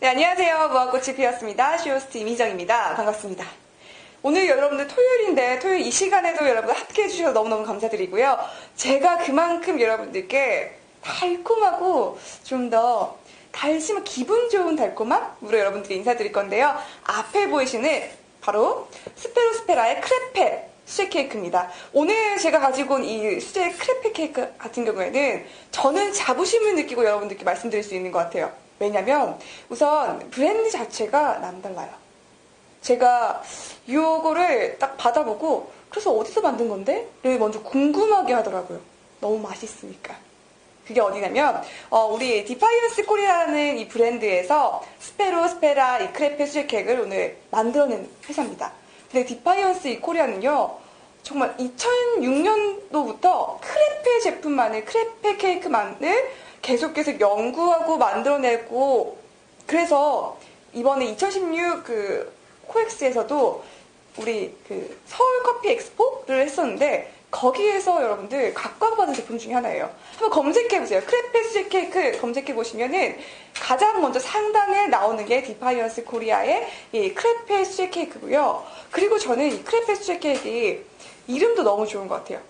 네, 안녕하세요. 무화꽃이 피었습니다. 쇼호스트 이미정입니다. 반갑습니다. 오늘 여러분들 토요일인데 토요일 이 시간에도 여러분 함께 해주셔서 너무너무 감사드리고요. 제가 그만큼 여러분들께 달콤하고 좀 더 달심한 기분 좋은 달콤함으로 여러분들이 인사드릴 건데요. 앞에 보이시는 바로 스페로스페라의 크레페 수제 케이크입니다. 오늘 제가 가지고 온 이 수제 크레페 케이크 같은 경우에는 저는 자부심을 느끼고 여러분들께 말씀드릴 수 있는 것 같아요. 왜냐면 우선 브랜드 자체가 남달라요. 제가 이거를 딱 받아보고 그래서 어디서 만든 건데? 를 먼저 궁금하게 하더라고요. 너무 맛있으니까. 그게 어디냐면 어, 우리 디파이언스 코리아라는 이 브랜드에서 스페로 스페라 이 크레페 수제 케이크를 오늘 만들어낸 회사입니다. 근데 디파이언스 이 코리아는요 정말 2006년도부터 크레페 제품만을 크레페 케이크만을 계속해서 연구하고 만들어내고 그래서 이번에 2016 그 코엑스에서도 우리 그 서울 커피 엑스포를 했었는데 거기에서 여러분들 각광받은 제품 중에 하나예요. 한번 검색해보세요. 크레페 수제 케이크 검색해보시면은 가장 먼저 상단에 나오는 게 디파이언스 코리아의 이 크레페 수제 케이크고요. 그리고 저는 이 크레페 수제 케이크 이름도 너무 좋은 것 같아요.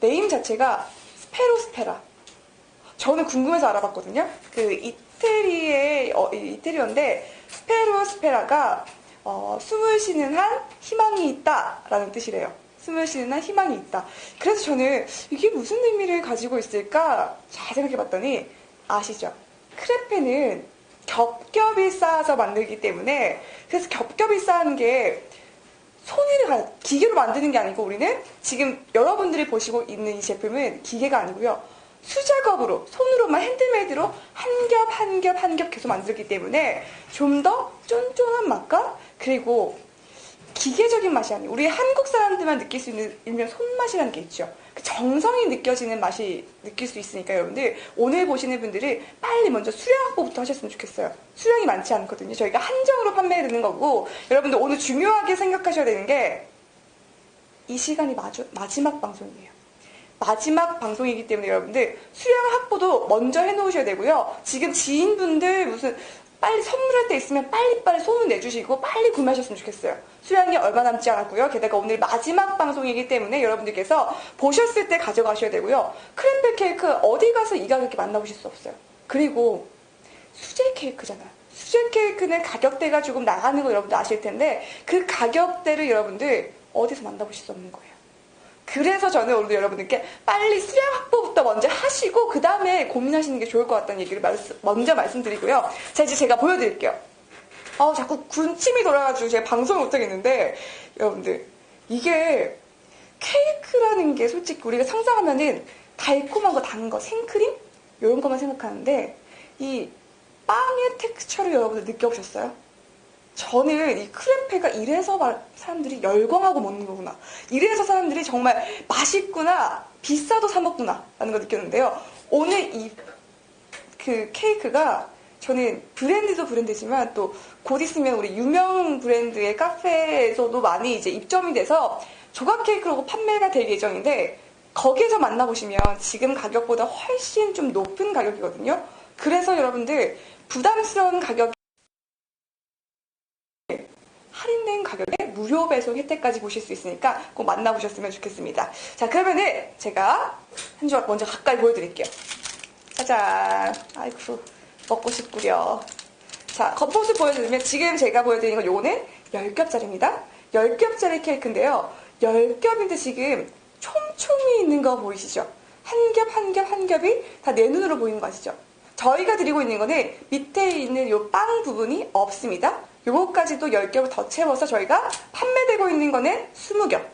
네임 자체가 스페로스페라. 저는 궁금해서 알아봤거든요. 그 이태리의 어, 이태리어인데 스페로스페라가 어, 숨을 쉬는 한 희망이 있다라는 뜻이래요. 숨을 쉬는 한 희망이 있다. 그래서 저는 이게 무슨 의미를 가지고 있을까 잘 생각해 봤더니 아시죠? 크레페는 겹겹이 쌓아서 만들기 때문에 그래서 겹겹이 쌓는 게 손으로 가 기계로 만드는 게 아니고 우리는 지금 여러분들이 보시고 있는 이 제품은 기계가 아니고요. 수작업으로 손으로만 핸드메이드로 한 겹 한 겹 한 겹 계속 만들기 때문에 좀 더 쫀쫀한 맛과 그리고 기계적인 맛이 아니에요. 우리 한국 사람들만 느낄 수 있는 일명 손맛이라는 게 있죠. 그 정성이 느껴지는 맛이 느낄 수 있으니까 여러분들 오늘 보시는 분들이 빨리 먼저 수량 확보부터 하셨으면 좋겠어요. 수량이 많지 않거든요. 저희가 한정으로 판매되는 거고 여러분들 오늘 중요하게 생각하셔야 되는 게 이 시간이 마주, 마지막 방송이에요. 마지막 방송이기 때문에 여러분들 수량 확보도 먼저 해놓으셔야 되고요. 지금 지인분들 무슨 빨리 선물할 때 있으면 빨리빨리 소문 내주시고 빨리 구매하셨으면 좋겠어요. 수량이 얼마 남지 않았고요. 게다가 오늘 마지막 방송이기 때문에 여러분들께서 보셨을 때 가져가셔야 되고요. 크림백 케이크 어디 가서 이 가격에 만나보실 수 없어요. 그리고 수제 케이크잖아요. 수제 케이크는 가격대가 조금 나가는 거 여러분들 아실 텐데 그 가격대를 여러분들 어디서 만나보실 수 없는 거예요. 그래서 저는 오늘도 여러분들께 빨리 수량 확보부터 먼저 하시고 그 다음에 고민하시는 게 좋을 것 같다는 얘기를 먼저 말씀드리고요. 자 이제 제가 보여드릴게요. 어, 자꾸 군침이 돌아가지고 제가 방송을 못하겠는데 여러분들 이게 케이크라는 게 솔직히 우리가 상상하면은 달콤한 거, 단 거, 생크림 이런 것만 생각하는데 이 빵의 텍스처를 여러분들 느껴보셨어요? 저는 이 크레페가 이래서 사람들이 열광하고 먹는 거구나. 이래서 사람들이 정말 맛있구나, 비싸도 사 먹구나, 라는 걸 느꼈는데요. 오늘 이 그 케이크가 저는 브랜드도 브랜드지만 또 곧 있으면 우리 유명 브랜드의 카페에서도 많이 이제 입점이 돼서 조각 케이크로 판매가 될 예정인데 거기에서 만나보시면 지금 가격보다 훨씬 좀 높은 가격이거든요. 그래서 여러분들 부담스러운 가격 할인된 가격에 무료 배송 혜택까지 보실 수 있으니까 꼭 만나보셨으면 좋겠습니다. 자, 그러면은 제가 한 조각 먼저 가까이 보여드릴게요. 짜잔. 아이고, 먹고 싶구려. 자, 겉모습 보여드리면 지금 제가 보여드리는 건 요거는 10겹짜리입니다. 10겹짜리 케이크인데요. 10겹인데 지금 촘촘히 있는 거 보이시죠? 한 겹, 한 겹, 한 겹이 다 내 눈으로 보이는 거 아시죠? 저희가 드리고 있는 거는 밑에 있는 요 빵 부분이 없습니다. 요거까지도 10겹을 더 채워서 저희가 판매되고 있는 거는 20겹.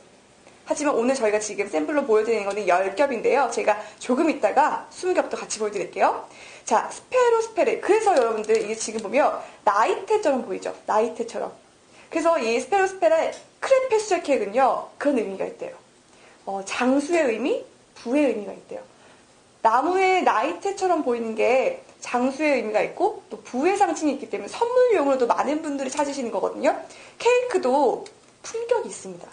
하지만 오늘 저희가 지금 샘플로 보여드리는 거는 10겹인데요. 제가 조금 있다가 20겹도 같이 보여드릴게요. 자, 스페로 스페레. 그래서 여러분들 이게 지금 보면 나이테처럼 보이죠? 나이테처럼. 그래서 이 스페로 스페레 크레페 수제 케이크는요. 그런 의미가 있대요. 어, 장수의 의미, 부의 의미가 있대요. 나무의 나이테처럼 보이는 게 장수의 의미가 있고 또 부의 상징이 있기 때문에 선물용으로도 많은 분들이 찾으시는 거거든요. 케이크도 품격이 있습니다.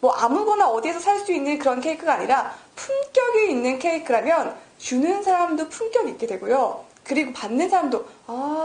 뭐 아무거나 어디에서 살 수 있는 그런 케이크가 아니라 품격이 있는 케이크라면 주는 사람도 품격이 있게 되고요. 그리고 받는 사람도 아